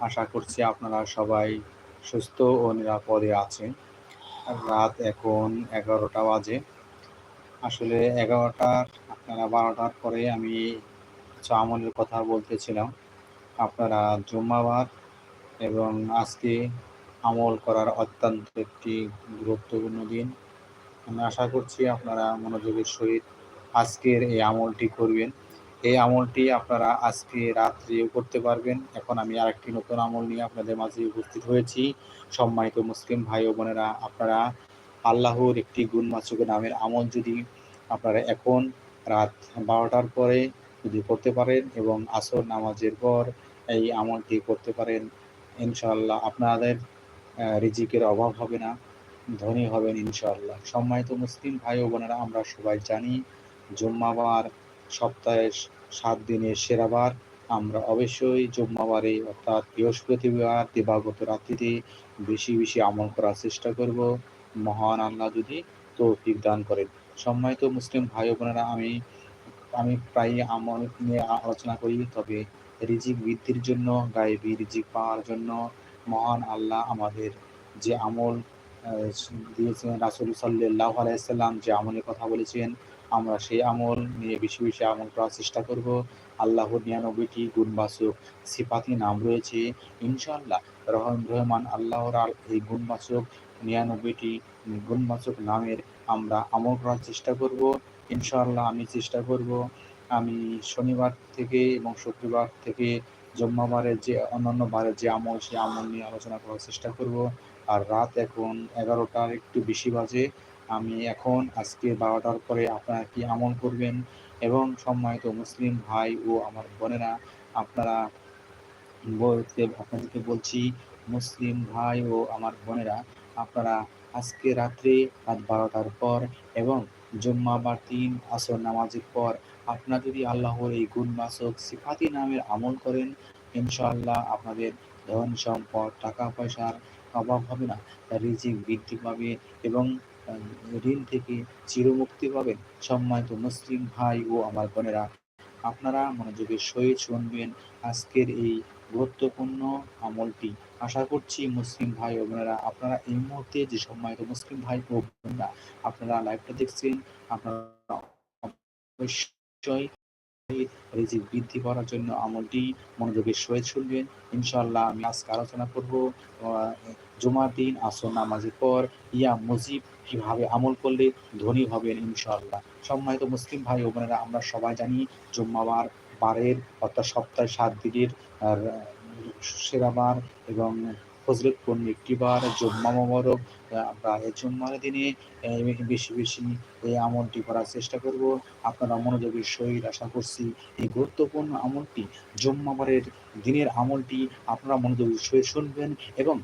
আশা করছি আপনারা সবাই সুস্থ ও নিরাপদে আছেন। রাত এখন এগারোটা বাজে। আসলে এগারোটার, আপনারা বারোটার পরে আমি কিছু আমলের কথা বলতেছিলাম। আপনারা জুম্মাবার এবং আজকে আমল করার অত্যন্ত একটি গুরুত্বপূর্ণ দিন। আমি আশা করছি আপনারা মনোযোগের সহিত আজকের এই আমলটি করবেন। এই আমলটি আপনারা আজকে রাত্রেও করতে পারবেন। এখন আমি আরেকটি নতুন আমল নিয়ে আপনাদের মাঝে উপস্থিত হয়েছি। সম্মানিত মুসলিম ভাই ও বোনেরা, আপনারা আল্লাহর একটি গুণমাচক নামের আমল যদি আপনারা এখন রাত বারোটার পরে যদি করতে পারেন এবং আসর নামাজের পর এই আমলটি করতে পারেন, ইনশাআল্লাহ আপনাদের রিজিকের অভাব হবে না, ধনী হবেন ইনশাআল্লাহ। সম্মানিত মুসলিম ভাই ও বোনেরা, আমরা সবাই জানি, জুম্মাবার সপ্তাহে সাত দিনের সেরাবার আমরা অবশ্যই জুম্মাবারে, অর্থাৎ বৃহস্পতিবার, দিবাগত রাত্রিতে বেশি বেশি আমল করার চেষ্টা করব। মহান আল্লাহ যদি তৌফিক দান করেন। সম্মানিত মুসলিম ভাই বোনেরা, আমি আমি প্রায় আমল নিয়ে আলোচনা করি, তবে রিজিক বৃদ্ধির জন্য, গায়েবী রিজিক পাওয়ার জন্য মহান আল্লাহ আমাদের যে আমল দিয়েছেন রাসুল সাল্লাহ আলাইসাল্লাম যে আমলের কথা বলেছেন আমরা সেই আমল নিয়ে বেশি বেশি আমল করার চেষ্টা করব। আল্লাহর নিরানব্বইটি গুণবাচক সিপাতি নাম রয়েছে। ইনশাআল্লাহ রহম রহমান আল্লাহর এই গুণবাচক নিরানব্বইটি গুণবাচক নামের আমরা আমল করার চেষ্টা করব। ইনশাআল্লাহ আমি চেষ্টা করব। আমি শনিবার থেকে এবং শুক্রবার থেকে জম্মাবারের যে অন্যান্য বারের যে আমল, সেই আমল নিয়ে আলোচনা করার চেষ্টা করব। আর রাত এখন এগারোটার একটু বেশি বাজে। আমি এখন আজকে বারোটার পরে আপনারা কি আমল করবেন? এবং সম্মানিত মুসলিম ভাই ও আমার বোনেরা, আপনারা বলতে, আপনাদেরকে বলছি, মুসলিম ভাই ও আমার বোনেরা, আপনারা আজকে রাত্রে রাত বারোটার পর এবং জুম্মাবার তিন আসর নামাজের পর আপনারা যদি আল্লাহর এই গুণবাসক সিফাতি নামের আমল করেন, ইনশাআল্লাহ আপনাদের ধন সম্পদ, টাকা পয়সার অভাব হবে না। রিজিক বৃদ্ধি পাবে এবং ঋণ থেকে চিরমুক্তি পাবেন সম্মানিত মুসলিম ভাই ও আমার বোনেরা। আপনারা মনোযোগের সহিত শুনবেন আজকের এই গুরুত্বপূর্ণ আমলটি। আশা করছি মুসলিম ভাই ও বোনেরা, আপনারা এই মুহূর্তে যে সম্মানিত মুসলিম ভাই ও বোনেরা আপনারা লাইভটা দেখছেন, আপনারা অবশ্যই রিজিক বৃদ্ধি করার জন্য আমলটি মনোযোগের সহিত শুনবেন। ইনশাল্লাহ আমি আজকে আলোচনা করব জুমার দিন, আসর নামাজের পর ইয়া মুজিব কীভাবে আমল করলে ধনী হবেন ইনশাল্লাহ সম্মানিত মুসলিম ভাই ও বোনেরা, আমরা সবাই জানি জুম্মাবার বারের অর্থাৎ সপ্তাহে সাত দিনের সেরাবার এবং ফজলতপূর্ণ একটি বার জুম্মা মোবারক, আমরা এই জুম্মার দিনে বেশি বেশি এই আমলটি করার চেষ্টা করব। আপনারা মনোযোগের সহিত আশা করছি এই গুরুত্বপূর্ণ আমলটি জুম্মাবারের দিনের আমলটি আপনারা মনোযোগের সহিত শুনবেন এবং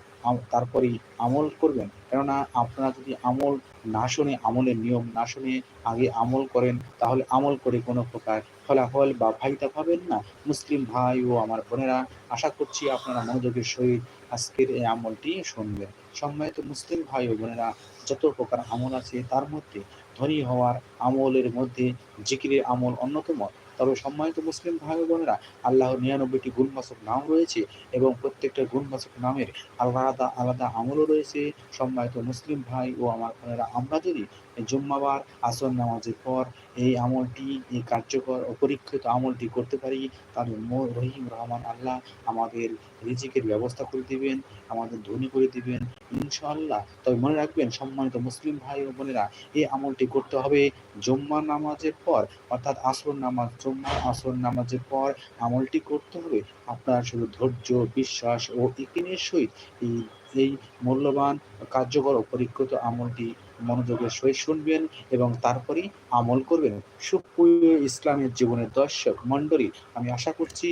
তারপরে আমল করবেন। কেননা আপনারা যদি আমল না শুনে, আমলের নিয়ম না শুনে আগে আমল করেন, তাহলে আমল করে কোনো প্রকার ফলাফল বা ফায়দা পাবেন না। মুসলিম ভাই ও আমার বোনেরা, আশা করছি আপনারা মনোযোগের সহিত আজকের এই আমলটি শুনবেন। সম্মানিত মুসলিম ভাই ও বোনেরা, যত প্রকার আমল আছে তার মধ্যে ধনী হওয়ার আমলের মধ্যে জিকিরের আমল অন্যতম। তবে সম্মানিত মুসলিম ভাই বোনেরা আল্লাহর নিরানব্বইটি গুণবাচক নাম রয়েছে এবং প্রত্যেকটা গুণবাচক নামের আলাদা আলাদা আমলও রয়েছে। সম্মানিত মুসলিম ভাই ও আমার বোনেরা, আমরা যদি জুম্মাবার, আসর নামাজের পর এই আমলটি, এই কার্যকর অপরীক্ষিত আমলটি করতে পারি। তাহলে রহিম রহমান আল্লাহ আমাদের রিজিকের ব্যবস্থা করে দিবেন, আমাদের ধনী করে দিবেন। ইনশাআল্লাহ। তবে মনে রাখবেন, সম্মানিত মুসলিম ভাই ও বোনেরা, এই আমলটি করতে হবে জুম্মা নামাজের পর, অর্থাৎ আসর নামাজ জুম্মা আসর নামাজের পর আমলটি করতে হবে। আপনার শুধু ধৈর্য, বিশ্বাস ও ইকিনের সহিত এই এই মূল্যবান, কার্যকর পরীক্ষিত আমলটি মনোযোগের সহিত শুনবেন এবং তারপরেই আমল করবেন। সুপ্রিয় ইসলামের জীবনের দর্শক মণ্ডলী, আমি আশা করছি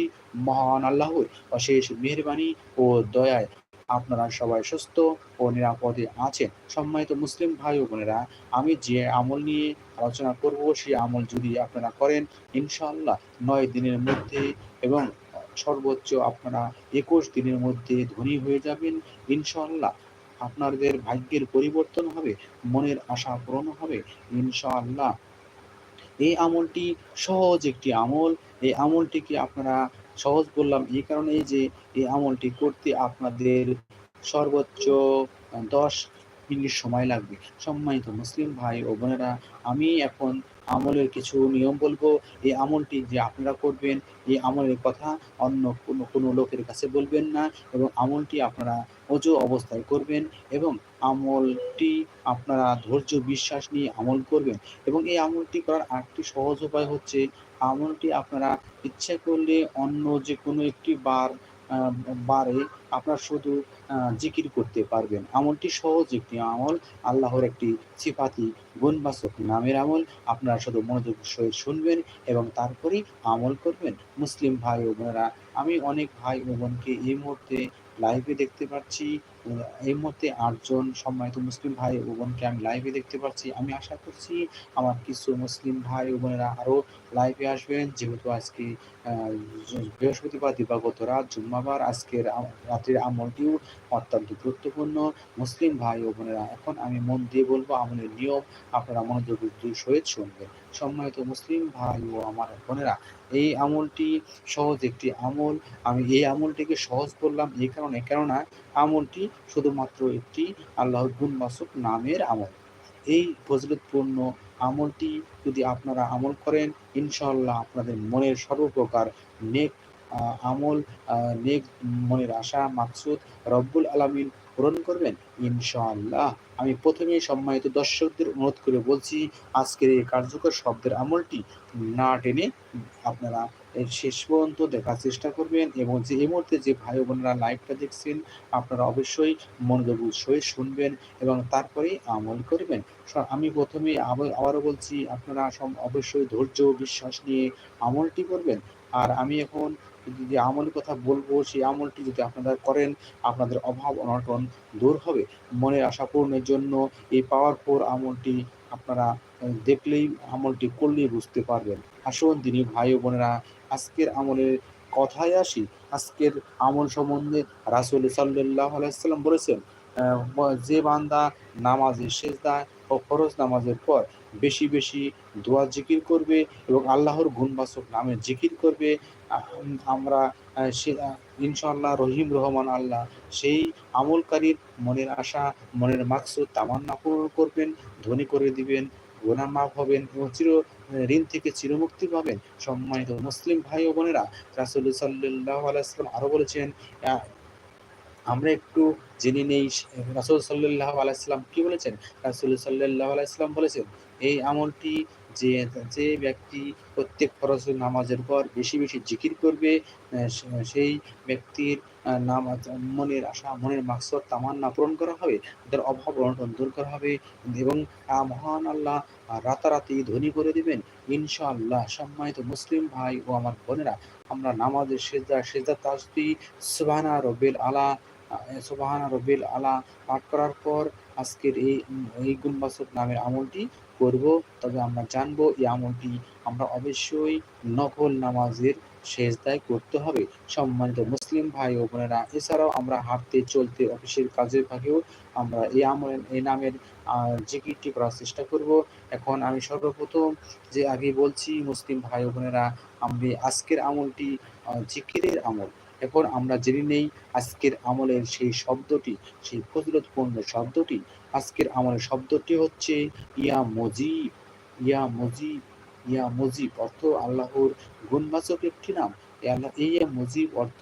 মহান আল্লাহর অশেষ মেহরবানি ও দয়ায় আপনারা সবাই সুস্থ ও নিরাপদে আছেন। সম্মানিত মুসলিম ভাই ও বোনেরা, আমি যে আমল নিয়ে আলোচনা করব, সেই আমল যদি আপনারা করেন, ইনশাআল্লাহ নয় দিনের মধ্যে এবং সর্বোচ্চ আপনারা একুশ দিনের মধ্যে ধনী হয়ে যাবেন। ইনশাআল্লাহ আপনাদের ভাগ্যের পরিবর্তন হবে, মনের আশা পূরণ হবে, ইনশাআল্লাহ। এই আমলটি সহজ একটি আমল। এই আমলটিকে আপনারা সহজ বললাম এই কারণে যে এই আমলটি করতে আপনাদের সর্বোচ্চ দশ মিনিট সময় লাগবে। সম্মানিত মুসলিম ভাই ও বোনেরা, আমি এখন আমলের কিছু নিয়ম বলব। এই আমলটি যে আপনারা করবেন, এই আমলের কথা অন্য কোনো কোনো লোকের কাছে বলবেন না এবং আমলটি আপনারা অজু অবস্থায় করবেন এবং আমলটি আপনারা ধৈর্য বিশ্বাস নিয়ে আমল করবেন এবং এই আমলটি করার আরেকটি সহজ উপায় হচ্ছে, আমলটি আপনারা ইচ্ছা করলে অন্য যে কোনো একটি বার বারে আপনার শুধু জিকির করতে পারবেন। আমলটি সহজ একটি আমল, আল্লাহর একটি সিফাতি গুণবাচক নামের আমল। আপনারা শুধু মনোযোগ সহিত শুনবেন এবং তারপরেই আমল করবেন। মুসলিম ভাই ও বোনেরা, আমি অনেক ভাই ও বোনকে এই মুহূর্তে লাইভে দেখতে পাচ্ছি এই মুহূর্তে আটজন সম্মানিত মুসলিম ভাই ও বোনকে আমি লাইভে দেখতে পাচ্ছি। আমি আশা করছি আমার কিছু মুসলিম ভাই ও বোনেরা আরও লাইভে আসবেন। যেহেতু আজকে বৃহস্পতিবার, দিবাগত রাত, জুম্মাবার, আজকের রাত্রির আমলটিও অত্যন্ত গুরুত্বপূর্ণ। মুসলিম ভাই ও বোনেরা, এখন আমি মন দিয়ে বলব আমলের নিয়ম, আপনারা মনোযোগ সহিত শুনবেন। সম্মানিত মুসলিম ভাই ও আমার বোনেরা এই আমলটি সহজ একটি আমল। আমি এই আমলটিকে সহজ করলাম এই কারণে, কেননা আমলটি শুধুমাত্র একটি আল্লাহর গুণবাসক নামের আমল। এই ফজলতপূর্ণ আমলটি যদি আপনারা আমল করেন ইনশাল্লাহ আপনাদের মনের সর্বপ্রকার নেক আমল নেক মনের আশা, মাকসুদ রব্বুল আলমিন পূরণ করবেন? ইনশাআল্লাহ। আমি প্রথমেই সম্মানিত দর্শকদের অনুরোধ করে বলছি, আজকের এই কার্যকর শব্দের আমলটি না টেনে আপনারা শেষ পর্যন্ত দেখার চেষ্টা করবেন এবং যে এই মুহূর্তে যে ভাই বোনেরা লাইভটা দেখছেন, আপনারা অবশ্যই মনোযোগ সহিত শুনবেন এবং তারপরেই আমল করবেন। আমি প্রথমে আবারও বলছি, আপনারা অবশ্যই ধৈর্য বিশ্বাস নিয়ে আমলটি করবেন। আর আমি এখন যে আমলের কথা বলব, সেই আমলটি যদি আপনারা করেন, আপনাদের অভাব অনটন দূর হবে। মনের আশা পূরণের জন্য এই পাওয়ার পর আমলটি আপনারা দেখলেই, আমলটি করলেই বুঝতে পারবেন। আসুন তিনি ভাই বোনেরা, আজকের আমলের কথায় আসি। আজকের আমল সম্বন্ধে রাসুল সাল্লাহ আলাইসাল্লাম বলেছেন যে বান্দা নামাজের শেষদায় ও ফরজ নামাজের পর বেশি বেশি দোয়া জিকির করবে এবং আল্লাহর গুণবাসক নামে জিকির করবে আমরা ইনশাল্লাহ রহিম রহমান আল্লাহ সেই আমলকারীর মনের আশা, মনের মাকসুদ তামান্না পূরণ করবেন, ধনী করে দিবেন, গোনা মাফ হবেন এবং চির ঋণ থেকে চিরমুক্তি পাবেন। সম্মানিত মুসলিম ভাই ও বোনেরা, রাসুল সাল্লাহ আলাইসলাম আরও বলেছেন আমরা একটু জেনে নেই, রাসুল সাল্লাহ আলাইসাল্লাম কি বলেছেন? রাসুল সাল্লাহ আলাইসাল্লাম বলেছেন, এই আমলটি যে যে ব্যক্তি প্রত্যেক ফরজ নামাজের পর বেশি বেশি জিকির করবে সেই ব্যক্তির নামাজ মনের আশা, মনের মাকসদ, তামান্না পূরণ করা হবে, তাদের অভাব অনটন দূর করা হবে এবং মহান আল্লাহ রাতারাতি ধনী করে দিবেন। ইনশাআল্লাহ, সম্মানিত মুসলিম ভাই ও আমার বোনেরা, আমরা নামাজের সেজা সেজা তাসবি সুবাহানা রবিল আলা সুবাহানা রবিল আলা পাঠ করার পর আজকের এই এই গুণবাসক নামের আমলটি করব, তবে আমরা জানব এই আমলটি আমরা অবশ্যই নকল নামাজের সেজদায় করতে হবে। সম্মানিত মুসলিম ভাই ও বোনেরা, এছাড়াও আমরা হাঁটতে চলতে অফিসের কাজের ফাঁকেও আমরা এই আমল এই নামের জিকিরটি করার চেষ্টা করব। এখন আমি সর্বপ্রথম যে আগে বলছি, মুসলিম ভাই বোনেরা, আমি আজকের আমলটি জিকিরের আমল। এখন আমরা জেনে নেই আজকের আমলের সেই শব্দটি, সেই ফজিলতপূর্ণ শব্দটি। আজকের আমলের শব্দটি হচ্ছে ইয়া মজিব ইয়া মজিব ইয়া মজিব অর্থ আল্লাহর গুণবাচক একটি নাম। এই মজিব অর্থ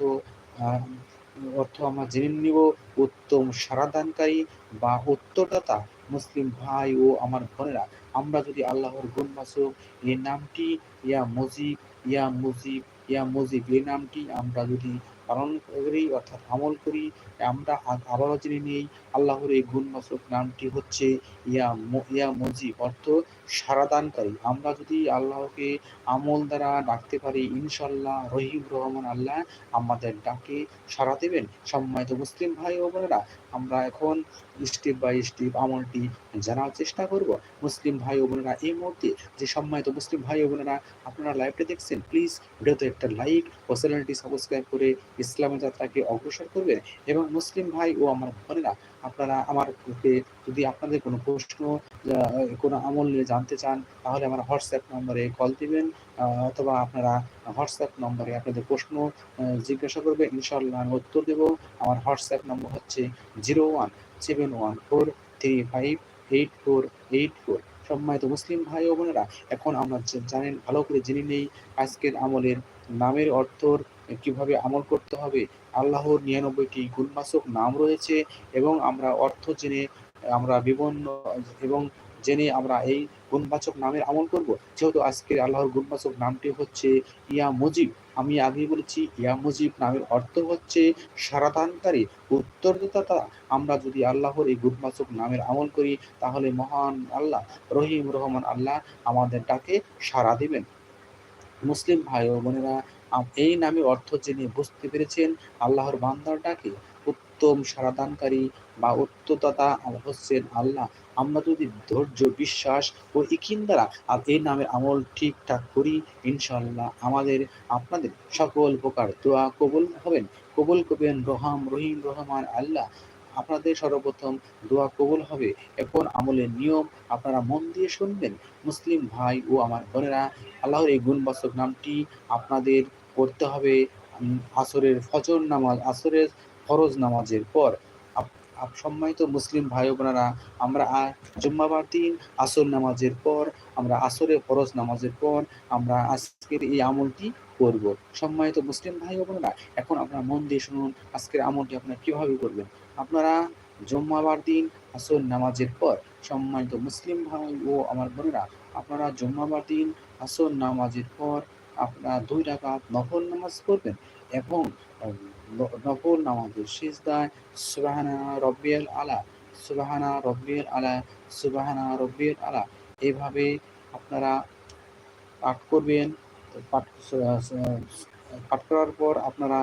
অর্থ আমরা জেনে নিব উত্তম সারাদানকারী বা উত্তরদাতা মুসলিম ভাই ও আমার বোনেরা। আমরা যদি আল্লাহর গুণবাচক এই নামটি, ইয়া মজিব, ইয়া মুজিব ইয়া মুজিব এই নামটি আমরা যদি পালন করি অর্থাৎ আমল করি, আমরা আবারও জেনে নেই আল্লাহর এই গুণবাচক নামটি হচ্ছে ইয়া ইয়া মজিব, অর্থ সারাদানকারী। আমরা যদি আল্লাহকে আমল দ্বারা ডাকতে পারি ইনশাল্লাহ রহিম রহমান আল্লাহ আমাদের ডাকে সারা দেবেন। সম্মানিত মুসলিম ভাই ও বোনেরা, আমরা এখন স্টেপ বাই স্টেপ আমলটি জানার চেষ্টা করব। মুসলিম ভাই ও বোনেরা, এই মুহূর্তে যে সম্মানিত মুসলিম ভাই ও বোনেরা আপনারা লাইভটা দেখছেন প্লিজ ভিডিওতে একটা লাইক ও চ্যানেলটি সাবস্ক্রাইব করে ইসলামের যাত্রাকে অগ্রসর করবেন। এবং মুসলিম ভাই ও আমার বোনেরা আপনারা আমার যদি আপনাদের কোনো প্রশ্ন কোনো আমল নিয়ে জানতে চান, তাহলে আমার হোয়াটসঅ্যাপ নম্বরে কল দিবেন অথবা আপনারা হোয়াটসঅ্যাপ নম্বরে আপনাদের প্রশ্ন জিজ্ঞাসা করবে ইনশাল্লাহ আমি উত্তর দেবো। আমার হোয়াটসঅ্যাপ নম্বর হচ্ছে zero one seven one, four, three, five, eight, four eight, four. সম্মানিত মুসলিম ভাই ও বোনেরা, এখন আমরা জানেন, ভালো করে জেনে নেই, আজকের আমলের নামের অর্থর কীভাবে আমল করতে হবে? আল্লাহর নিরানব্বইটি গুণবাচক নাম রয়েছে এবং আমরা অর্থ জেনে, আমরা বিভিন্ন এবং জেনে আমরা এই গুণবাচক নামের আমল করব। যেহেতু আজকের আল্লাহর গুণবাচক নামটি হচ্ছে ইয়া মুজিব। আমি আগেই বলেছি, ইয়া মুজিব নামের অর্থ হচ্ছে সারাদানকারী, উত্তরদাতা। আমরা যদি আল্লাহর এই গুণবাচক নামের আমল করি, তাহলে মহান আল্লাহ, রহিম রহমান আল্লাহ আমাদের ডাকে সাড়া দিবেন। মুসলিম ভাই ও বোনেরা এই নামে অর্থ জেনে বুঝতে পেরেছেন আল্লাহর বান্দার ডাকে উত্তম সারাদানকারী বা উত্তদাতা হচ্ছেন আল্লাহ। আমরা যদি ধৈর্য, বিশ্বাস ও ইকিন দ্বারা আর এই নামের আমল ঠিকঠাক করি ইনশাল্লাহ আমাদের, আপনাদের সকল প্রকার দোয়া কবুল হবেন। কবুল করবেন রহাম, রহিম, রহমান আল্লাহ। আপনাদের সর্বপ্রথম দোয়া কবুল হবে। এখন আমলের নিয়ম আপনারা মন দিয়ে শুনবেন। মুসলিম ভাই ও আমার বোনেরা, আল্লাহর এই গুণবাচক নামটি আপনাদের পড়তে হবে আসরের ফজর নামাজ, আসরের ফরজ নামাজের পর। সম্মানিত মুসলিম ভাই বোনেরা, আমরা জুম্মাবার দিন, আসর নামাজের পর, আমরা আসরে ফরজ নামাজের পর, আমরা আজকের এই আমলটি করব। সম্মানিত মুসলিম ভাই বোনেরা, এখন আপনারা মন দিয়ে শুনুন আজকের আমলটি আপনারা কীভাবে করবেন। আপনারা জুম্মাবার দিন, আসর নামাজের পর, সম্মানিত মুসলিম ভাই ও আমার বোনেরা, আপনারা জুম্মাবার দিন, আসর নামাজের পর আপনারা দুই রাকাত নফল নামাজ করবেন এবং নফল নামাজের সিজদায় সুবাহানা রব্বিয়াল আলা, সুবাহানা রব্বিয়াল আলা, সুবাহানা রব্বিয়াল আলা, এভাবে আপনারা পাঠ করবেন। পাঠ পাঠ করার পর আপনারা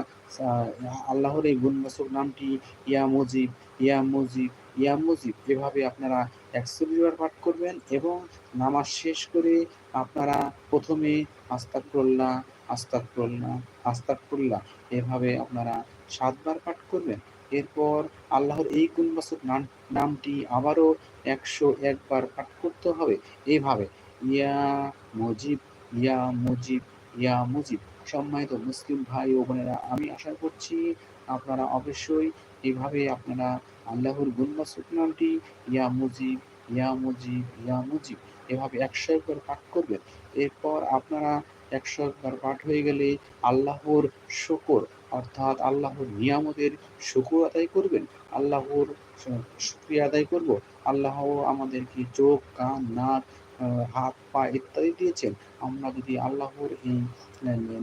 আল্লাহর এই গুণবাচক নামটি ইয়া মুজিব ইয়া মুজিব ইয়া মুজিব, এভাবে আপনারা একশো বার পাঠ করবেন এবং নামাজ শেষ করে আপনারা প্রথমে আস্তাকুল্লাহ আস্তাকুল্লাহ আস্তাকুল্লাহ এভাবে আপনারা সাতবার পাঠ করবেন। এরপর আল্লাহর এই গুণবাচক নাম, নামটি আবারও একশো একবার পাঠ করতে হবে। এইভাবে ইয়া মজিব, ইয়া মুজিব ইয়া মুজিব। সম্মানিত মুসলিম ভাই ও বোনেরা, আমি আশা করছি আপনারা অবশ্যই এভাবে আপনারা আল্লাহর গুণবাচক নামটি, ইয়া মুজিব ইয়া মুজিব ইয়া মুজিব এভাবে একশো একবার পাঠ করবেন এরপর আপনারা একশো একবার পাঠ হয়ে গেলে আল্লাহর শকর, অর্থাৎ আল্লাহর নিয়ামতের শুকুর আদায় করবেন। আল্লাহর শুক্রিয়া আদায় করব। আল্লাহ আমাদেরকে চোখ, কান, নাক হাত, পা ইত্যাদি দিয়েছেন। আমরা যদি আল্লাহর এই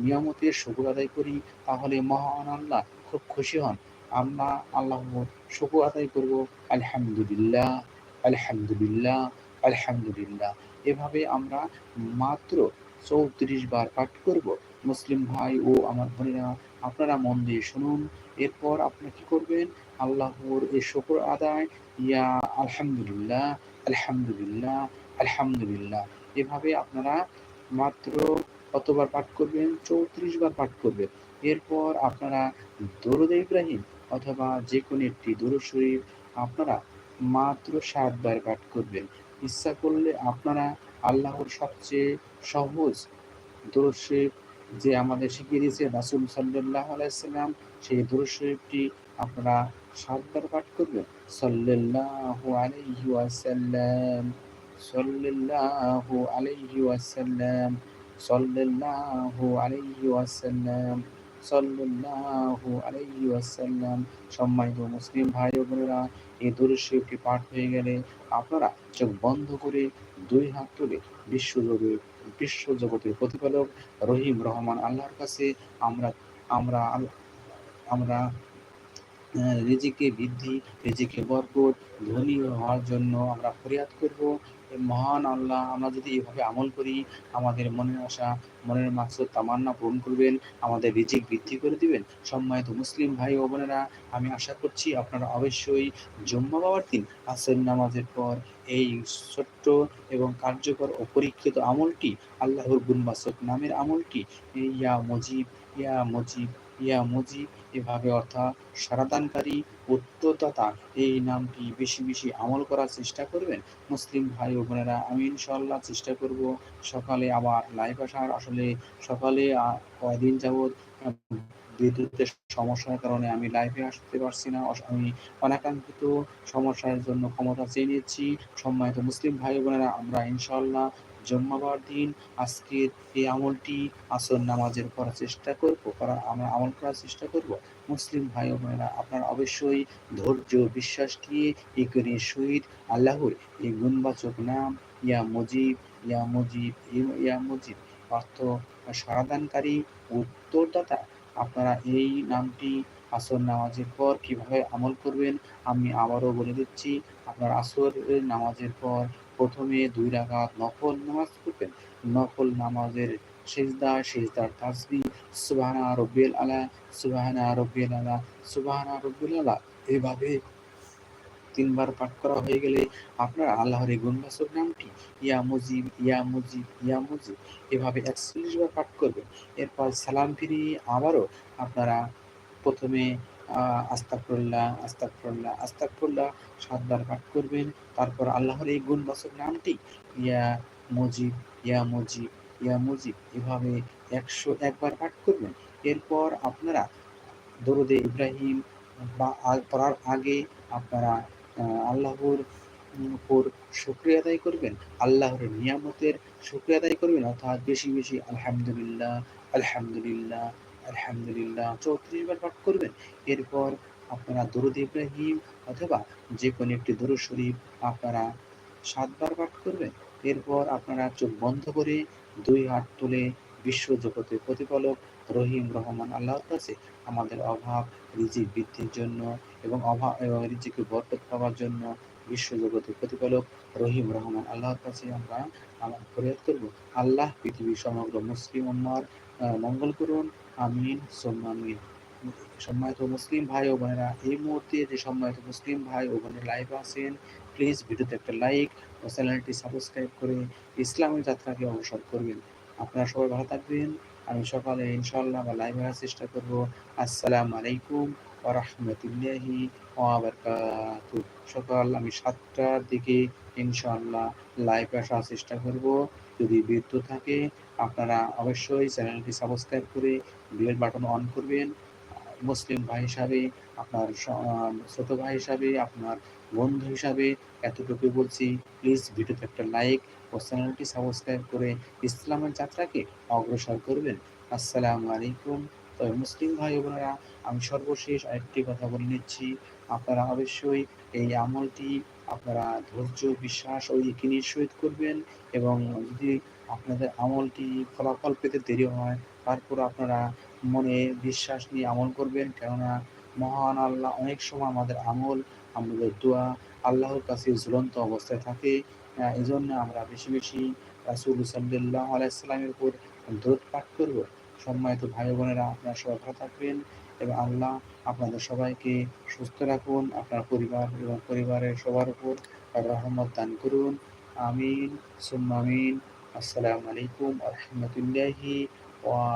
নিয়ামতের শুকুর আদায় করি, তাহলে মহান আল্লাহ খুব খুশি হন। আমরা আল্লাহর শুকুর আদায় করব। আলহামদুলিল্লাহ আলহামদুলিল্লাহ আলহামদুলিল্লাহ। এভাবে আমরা মাত্র চৌত্রিশ বার পাঠ করব। মুসলিম ভাই ও আমার বোনেরা, আপনারা মন দিয়ে শুনুন। এরপর আপনারা কি করবেন? আল্লাহর এই শকর আদায়, ইয়া আলহামদুলিল্লাহ আলহামদুলিল্লাহ আলহামদুলিল্লাহ। এভাবে আপনারা মাত্র কতবার পাঠ করবেন? চৌত্রিশ বার পাঠ করবেন। এরপর আপনারা দরুদ ইব্রাহিম অথবা যে কোনো একটি দরুদ শরীফ আপনারা মাত্র সাতবার পাঠ করবেন। ইচ্ছা করলে আপনারা আল্লাহর সবচেয়ে সহজ দরুদ যে আমাদের শিখিয়ে দিয়েছে রাসুল সাল্লাহ আলাইসাল্লাম সেই দরুদ শরীফটি আপনারা সাতবার পাঠ করবেন। সাল্লাল্লাহু আলাইহি ওয়াসাল্লাম, সাল্লাল্লাহু আলাইহি ওয়াসাল্লাম, সাল্লাল্লাহু আলাইহি সাল্লাল্লাহু আলাইহি ওয়াসাল্লাম। সম্মানিত মুসলিম ভাই বোনেরা, এই দরুদ শরীফটি পাঠ হয়ে গেলে আপনারা চোখ বন্ধ করে দুই হাত তুলে বিশ্বজগতের বিশ্ব প্রতিপালক রহিম রহমান আল্লাহর কাছে আমরা আমরা আমরা রিজিকে বৃদ্ধি, রিজিকে বরকত, ধনী হওয়ার জন্য আমরা ফরিয়াদ করব। মহান আল্লাহ, আমরা যদি এভাবে আমল করি, আমাদের মনের আশা, মনের মাকসুদ, তামান্না পূরণ করবেন, আমাদের রিজিক বৃদ্ধি করে দিবেন। সম্মানিত মুসলিম ভাই ও বোনেরা, আমি আশা করছি আপনারা অবশ্যই জম্মা বাবার দিন আসেন নামাজের পর এই ছোট্ট এবং কার্যকর অপরীক্ষিত আমলটি, আল্লাহর গুনবাসক নামের আমলটি, ইয়া মজিব ইয়া মজিব ইয়া মজিব, এভাবে অর্থাৎ সারাদানকারী উত্তরদাতা এই নামটি বেশি বেশি আমল করার চেষ্টা করবেন। মুসলিম ভাই ও বোনেরা, আমি ইনশাল্লাহ চেষ্টা করব সকালে আবার লাইভ আসার। আসলে সকালে কয়দিন যাবৎ বিদ্যুতের সমস্যার কারণে আমি লাইভে আসতে পারছি না। আমি অনাকাঙ্ক্ষিত সমস্যার জন্য ক্ষমতা চেয়ে নিচ্ছি। সম্মানিত মুসলিম ভাই বোনেরা, আমরা ইনশাল্লাহ জন্মাবার দিন আজকের এই আমলটি আসর নামাজের করার চেষ্টা করব করা আমরা আমল করার চেষ্টা করব। মুসলিম ভাই বোনেরা, আপনারা অবশ্যই ধৈর্য বিশ্বাস দিয়ে এই করে শহীদ আল্লাহর এই গুণবাচক নাম ইয়া মজিব ইয়া মজিব ইয়া মজিব, অর্থ সমাধানকারী উত্তরদাতা। আপনারা এই নামটি আসর নামাজের পর কীভাবে আমল করবেন আমি আবারও বলে দিচ্ছি, আপনার আসর নামাজের পর প্রথমে দুই রাকাত নফল নামাজ পড়বেন। নফল নামাজের সেজদা, সেজদার তাসবি সুবহানা রব্বিল আলা সুবহানা রব্বিল আলা সুবহানা রব্বিল আলা। এভাবে তিনবার পাঠ করা হয়ে গেলে আপনার আল্লাহর এই গুণবাচক নামটি ইয়া মুজিব ইয়া মুজিব ইয়া মুজিব এভাবে একচল্লিশ বার পাঠ করবেন। এরপর সালাম ফিরিয়ে আবারও আপনারা প্রথমে আস্তাকফুল্লাহ আস্তাকফুল্লাহ আস্তাকফুল্লাহ সাতবার পাঠ করবেন। তারপর আল্লাহর এই গুণবাচক নামটি, ইয়া মুজিব ইয়া মুজিব ইয়া মুজিব, এভাবে একশো একবার পাঠ করবেন। এরপর আপনারা দরুদে ইব্রাহিম বা পড়ার আগে আপনারা আল্লাহর উপর শুক্রিয়া আদায় করবেন, আল্লাহর নিয়ামতের শুক্রিয়া আদায় করবেন, অর্থাৎ বেশি বেশি আলহামদুলিল্লাহ আলহামদুলিল্লাহ আলহামদুলিল্লাহ। চৌত্রিশ বার পাঠ করবেন। এরপর আপনারা দরুদ ইব্রাহিম অথবা যে কোনো একটি দরুদ শরীফ আপনারা সাতবার পাঠ করবেন। এরপর আপনারা চোখ বন্ধ করে দুই হাত তুলে বিশ্ব জগতের প্রতিপালক রহিম রহমান আল্লাহর কাছে আমাদের অভাব, রিজিক বৃদ্ধির জন্য এবং অভাব এবং রিজিকে বরকত পাওয়ার জন্য বিশ্বজগতের প্রতিপালক রহিম রহমান আল্লাহর কাছে আমরা আমার ফরিয়াদ করব। আল্লাহ পৃথিবীর সমগ্র মুসলিম উম্মার মঙ্গল করুন, আমিন সোম্মামিন সম্মানিত মুসলিম ভাই ও বোনেরা, এই মুহূর্তে যে সম্মানিত মুসলিম ভাই ও বোনের লাইভ আছেন প্লিজ ভিডিওতে একটা লাইক ও চ্যানেলটি সাবস্ক্রাইব করে ইসলামের যাত্রাকে অবসর করবেন। আপনারা সবাই ভালো থাকবেন। আমি সকালে ইনশাল্লাহ বা লাইভ আসার চেষ্টা করব। আসসালামু আলাইকুম ওরহমতুল্লাহি ওয়াবারকাতু সকাল আমি সাতটার দিকে ইনশাল্লাহ লাইভ আসার চেষ্টা করব। যদি বিদ্যুৎ থাকে, আপনারা অবশ্যই চ্যানেলটি সাবস্ক্রাইব করে বেল বাটন অন করবেন। মুসলিম ভাই হিসাবে, আপনার ছোট ভাই হিসাবে, আপনার বন্ধু হিসাবে এতটুকু বলছি। প্লিজ ভিডিওতে একটা লাইক ও চ্যানেলটি সাবস্ক্রাইব করে ইসলামের যাত্রাকে অগ্রসর করবেন। আসসালামু আলাইকুম। তবে মুসলিম ভাই বোনেরা, আমি সর্বশেষ আরেকটি কথা বলে নিচ্ছি। আপনারা অবশ্যই এই আমলটি আপনারা ধৈর্য, বিশ্বাস ও ইকিনির সহিত করবেন এবং যদি আপনাদের আমলটি ফলাফল পেতে দেরি হয়, তারপর আপনারা মনে বিশ্বাস নিয়ে আমল করবেন। কেননা মহান আল্লাহ অনেক সময় আমাদের আমল, আমাদের দোয়া আল্লাহর কাছে ঝুলন্ত অবস্থায় থাকে। এই জন্য আমরা বেশি বেশি রাসুল সাল্লাহ আলাইসাল্লামের উপর দোধ পাঠ করব। সম্মানিত ভাই বোনেরা আপনারা সবাই ভালো থাকবেন। এবং আল্লাহ আপনাদের সবাইকে সুস্থ রাখুন, আপনার পরিবার এবং পরিবারের সবার উপর রহমত দান করুন। আমিন সুম্মামিন আসসালামু আলাইকুম আহমতুল্লাহি ওয়া